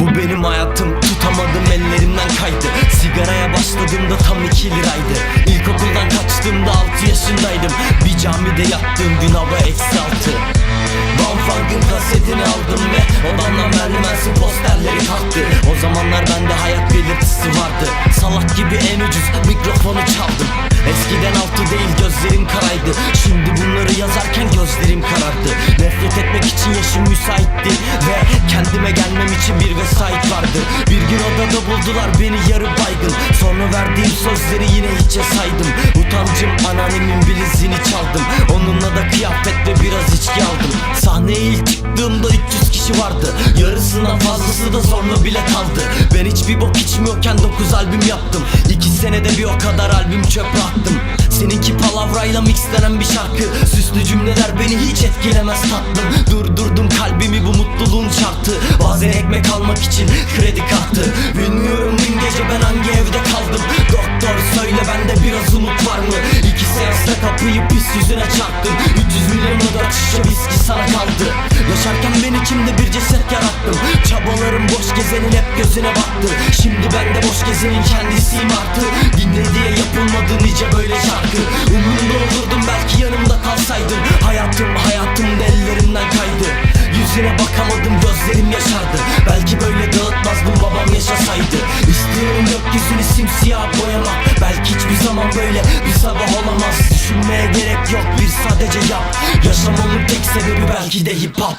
Bu benim hayatım tutamadım ellerimden kaydı. Sigaraya başladığımda tam iki liraydı. İlkokuldan kaçtığımda altı yaşındaydım. Bir camide yattığım gün hava eksi altı. Van Funk'ın kasetini aldım ve odamdan merdivensi posterleri kalktı. O zamanlar bende hayat belirtisi vardı. Salak gibi en ucuz mikrofonu çaldım Eskiden altı değil gözlerim karaydı. Şimdi bunları yazarken gözlerim karardı. Nefret etmek için yaşım müsaitti Ve kendime gelmem için bir vesait vardı. Bir gün odada buldular beni yarı baygın. Sonra verdiğim sözleri yine hiçe saydım. Utancım anneannemin bilizini çaldım. Onunla da kıyafet ve biraz içki aldım. Sahneye ilk çıktığımda 300 kişi vardı. Yarısından fazlası da zorla bile kaldı. Ben hiçbir bok içmiyorken 9 albüm yaptım. 2 senede bir o kadar albüm çöpe attım Palavrayla mixlenen bir şarkı. Süslü cümleler beni hiç etkilemez tatlım. Durdurdum kalbimi bu mutluluğun şartı. Bazen ekmek almak için kredi kartı. Bilmiyorum dün gece ben hangi evde kaldım. Doktor söyle bende biraz umut var mı? İki seansla kapıyı pis yüzüne çarptım. 300 milyon o dört şişe viski sana kaldı. Yaşarken ben içimde bir ceset yarattım. Çabalarım boş gezenin hep gözüne battı. Şimdi ben de boş gezenin kendisiyim artık. Dinle diye yapılmadı nice böyle şarkı kalsaydın Hayatım hayatım ellerimden kaydı. Yüzüne bakamadım gözlerim yaşardı. Belki böyle dağıtmazdım babam yaşasaydı. İstiyorum gökyüzünü simsiyah boyamak. Belki hiçbir zaman böyle bir sabah olamaz. Düşünmeye gerek yok bir sadece yap. Yaşamamın tek sebebi belki de hip hop